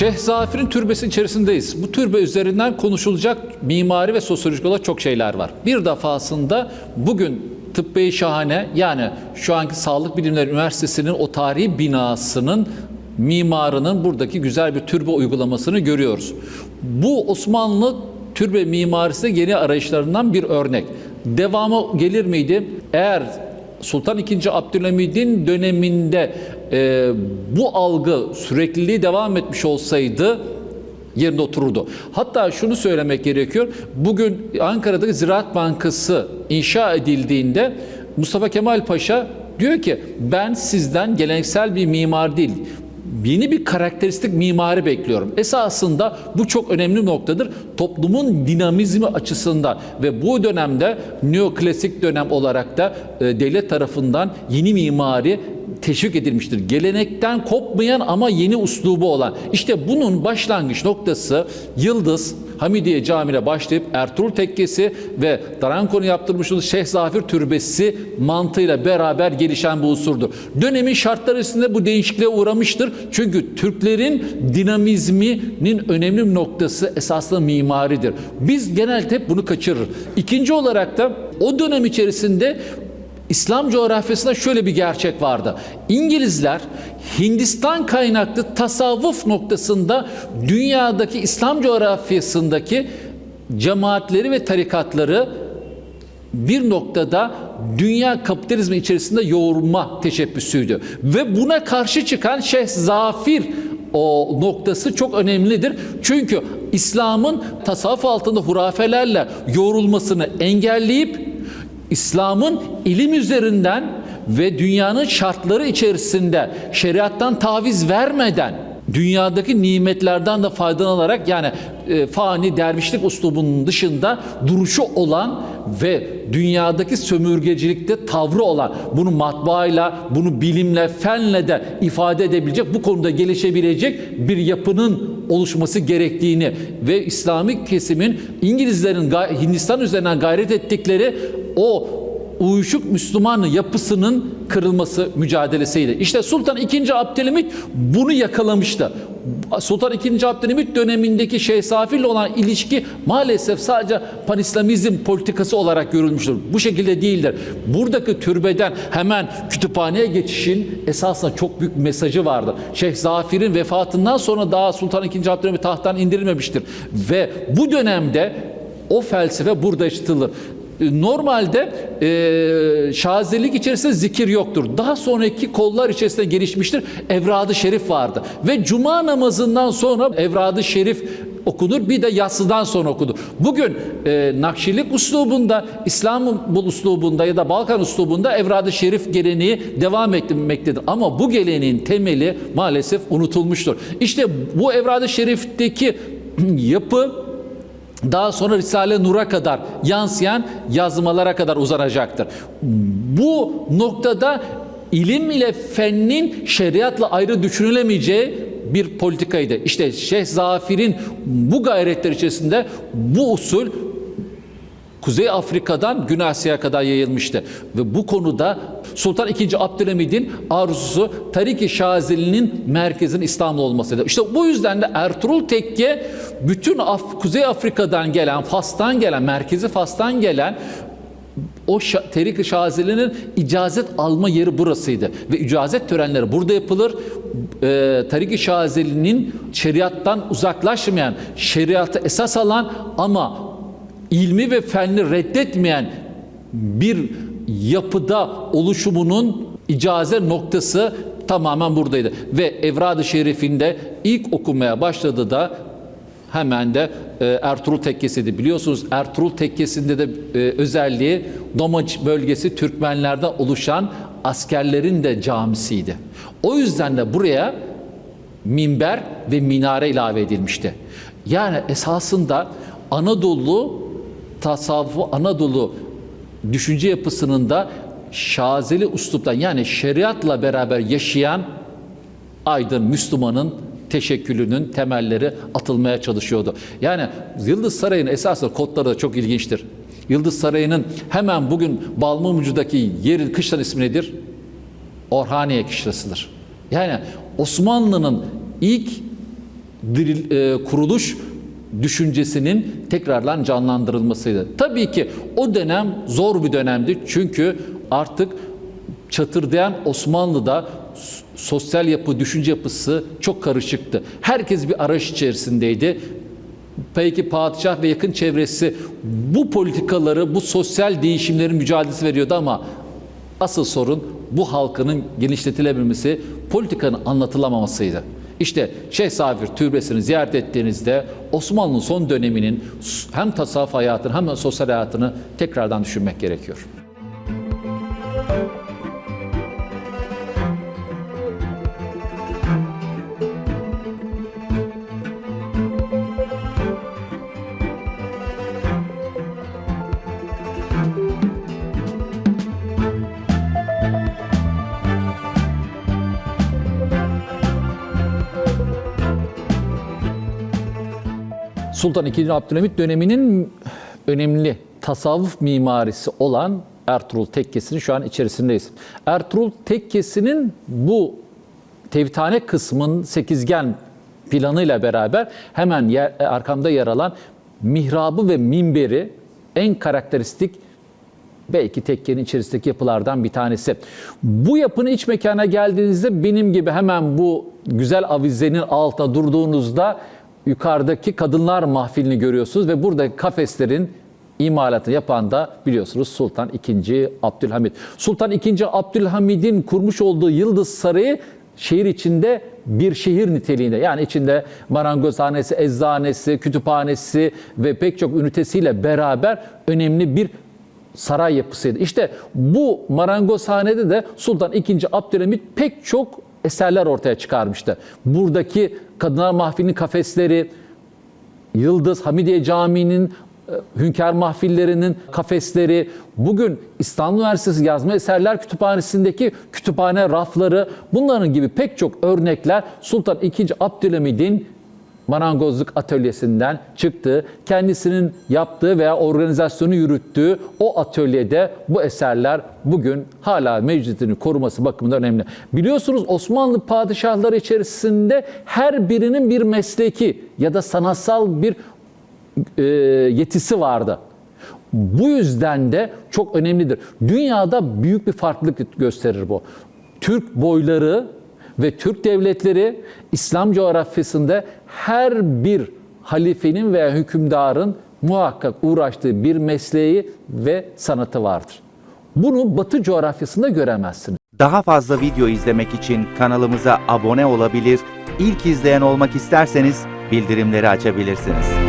Şeyh Zafir'in türbesi içerisindeyiz. Bu türbe üzerinden konuşulacak mimari ve sosyolojik olarak çok şeyler var. Bir defasında bugün Tıbbe-i Şahane yani şu anki Sağlık Bilimleri Üniversitesi'nin o tarihi binasının mimarının buradaki güzel bir türbe uygulamasını görüyoruz. Bu Osmanlı türbe mimarisi yeni arayışlarından bir örnek. Devamı gelir miydi? Eğer Sultan II. Abdülhamid'in döneminde e, bu algı sürekliliği devam etmiş olsaydı yerinde otururdu. Hatta şunu söylemek gerekiyor. Bugün Ankara'daki Ziraat Bankası inşa edildiğinde Mustafa Kemal Paşa diyor ki ben sizden geleneksel bir mimar değil yeni bir karakteristik mimari bekliyorum. Esasında bu çok önemli noktadır. Toplumun dinamizmi açısından ve bu dönemde neoklasik dönem olarak da e, devlet tarafından yeni mimari teşvik edilmiştir. Gelenekten kopmayan ama yeni uslubu olan. İşte bunun başlangıç noktası Yıldız Hamidiye Camii'ne başlayıp Ertuğrul Tekkesi ve Daranko'nun yaptırmış olduğu Şeyh Zafir Türbesi mantığıyla beraber gelişen bu unsurdur. Dönemin şartları içinde bu değişikliğe uğramıştır. Çünkü Türklerin dinamizminin önemli noktası esasında mimaridir. Biz genelde hep bunu kaçırır. İkinci olarak da o dönem içerisinde İslam coğrafyasında şöyle bir gerçek vardı. İngilizler Hindistan kaynaklı tasavvuf noktasında dünyadaki İslam coğrafyasındaki cemaatleri ve tarikatları bir noktada dünya kapitalizmi içerisinde yoğurma teşebbüsüydü. Ve buna karşı çıkan Şeyh Zafir o noktası çok önemlidir. Çünkü İslam'ın tasavvuf altında hurafelerle yoğrulmasını engelleyip İslam'ın ilim üzerinden ve dünyanın şartları içerisinde şeriattan taviz vermeden dünyadaki nimetlerden de faydalanarak yani e, fani dervişlik uslubunun dışında duruşu olan ve dünyadaki sömürgecilikte tavrı olan bunu matbaayla, bunu bilimle, fenle de ifade edebilecek, bu konuda gelişebilecek bir yapının oluşması gerektiğini ve İslami kesimin İngilizlerin Hindistan üzerinden gayret ettikleri o uyuşuk Müslüman yapısının kırılması mücadelesiydi. İşte Sultan II. Abdülhamit bunu yakalamıştı. Sultan II. Abdülhamit dönemindeki Şeyh Safir'le olan ilişki maalesef sadece panislamizm politikası olarak görülmüştür. Bu şekilde değildir. Buradaki türbeden hemen kütüphaneye geçişin esasında çok büyük mesajı vardı. Şeyh Zafir'in vefatından sonra daha Sultan II. Abdülhamit tahttan indirilmemiştir. Ve bu dönemde o felsefe burada işitilir. Normalde e, şazilik içerisinde zikir yoktur. Daha sonraki kollar içerisinde gelişmiştir. Evrad-ı Şerif vardı. Ve cuma namazından sonra Evrad-ı Şerif okunur. Bir de yatsıdan sonra okunur. Bugün e, Nakşilik uslubunda, İslam bu uslubunda ya da Balkan uslubunda Evrad-ı Şerif geleneği devam etmektedir. Ama bu geleneğin temeli maalesef unutulmuştur. İşte bu Evrad-ı Şerif'teki yapı daha sonra Risale Nur'a kadar yansıyan yazmalara kadar uzanacaktır. Bu noktada ilim ile fennin şeriatla ayrı düşünülemeyeceği bir politikaydı. İşte Şeyh Zafir'in bu gayretler içerisinde bu usul Kuzey Afrika'dan Güney Asya'ya kadar yayılmıştı. Ve bu konuda Sultan II. Abdülhamid'in arzusu Tarik-i Şazili'nin merkezin İstanbul olmasıydı. İşte bu yüzden de Ertuğrul Tekke bütün Af Kuzey Afrika'dan gelen, Fas'tan gelen, merkezi Fas'tan gelen o Terik-i Şazili'nin icazet alma yeri burasıydı. Ve icazet törenleri burada yapılır. E, Tarik-i Şazili'nin şeriattan uzaklaşmayan, şeriatı esas alan ama ilmi ve fenli reddetmeyen bir yapıda oluşumunun icaze noktası tamamen buradaydı. Ve Evrad-ı Şerif'inde ilk okumaya başladı da hemen de e, Ertuğrul Tekkesi'ydi. Biliyorsunuz Ertuğrul Tekkesi'nde de e, özelliği Domaç bölgesi Türkmenlerden oluşan askerlerin de camisiydi. O yüzden de buraya minber ve minare ilave edilmişti. Yani esasında Anadolu tasavvufu Anadolu düşünce yapısının da şazeli usluptan yani şeriatla beraber yaşayan aydın Müslümanın teşekkülünün temelleri atılmaya çalışıyordu. Yani Yıldız Sarayı'nın esasında kodları da çok ilginçtir. Yıldız Sarayı'nın hemen bugün Balmumcu'daki yerin kışlan ismi nedir? Orhaniye kışlasıdır. Yani Osmanlı'nın ilk diril- e, kuruluş düşüncesinin tekrardan canlandırılmasıydı. Tabii ki o dönem zor bir dönemdi. Çünkü artık çatırdayan Osmanlı'da sosyal yapı, düşünce yapısı çok karışıktı. Herkes bir arayış içerisindeydi. Peki padişah ve yakın çevresi bu politikaları, bu sosyal değişimlerin mücadelesi veriyordu ama asıl sorun bu halkının genişletilebilmesi, politikanın anlatılamamasıydı. İşte Şeyh Safir Türbesi'ni ziyaret ettiğinizde Osmanlı'nın son döneminin hem tasavvuf hayatını hem de sosyal hayatını tekrardan düşünmek gerekiyor. Sultan II. Abdülhamit döneminin önemli tasavvuf mimarisi olan Ertuğrul Tekkesi'nin şu an içerisindeyiz. Ertuğrul Tekkesi'nin bu tevhidhane kısmın sekizgen planıyla beraber hemen yer, arkamda yer alan mihrabı ve minberi en karakteristik belki tekkenin içerisindeki yapılardan bir tanesi. Bu yapının iç mekana geldiğinizde benim gibi hemen bu güzel avizenin altında durduğunuzda yukarıdaki kadınlar mahfilini görüyorsunuz ve burada kafeslerin imalatını yapan da biliyorsunuz Sultan II. Abdülhamit. Sultan II. Abdülhamid'in kurmuş olduğu Yıldız Sarayı şehir içinde bir şehir niteliğinde yani içinde marangozhanesi, eczanesi, kütüphanesi ve pek çok ünitesiyle beraber önemli bir saray yapısıydı. İşte bu marangozhanede de Sultan II. Abdülhamit pek çok eserler ortaya çıkarmıştı. Buradaki Kadınlar Mahfili'nin kafesleri, Yıldız Hamidiye Camii'nin e, hünkâr mahfillerinin kafesleri, bugün İstanbul Üniversitesi Yazma Eserler Kütüphanesi'ndeki kütüphane rafları, bunların gibi pek çok örnekler Sultan II. Abdülhamid'in marangozluk atölyesinden çıktı. Kendisinin yaptığı veya organizasyonu yürüttüğü o atölyede bu eserler bugün hala meclisini koruması bakımından önemli. Biliyorsunuz Osmanlı padişahları içerisinde her birinin bir mesleki ya da sanatsal bir e, yetisi vardı. Bu yüzden de çok önemlidir. Dünyada büyük bir farklılık gösterir bu. Türk boyları ve Türk devletleri İslam coğrafyasında her bir halifenin veya hükümdarın muhakkak uğraştığı bir mesleği ve sanatı vardır. Bunu Batı coğrafyasında göremezsiniz. Daha fazla video izlemek için kanalımıza abone olabilir, ilk izleyen olmak isterseniz bildirimleri açabilirsiniz.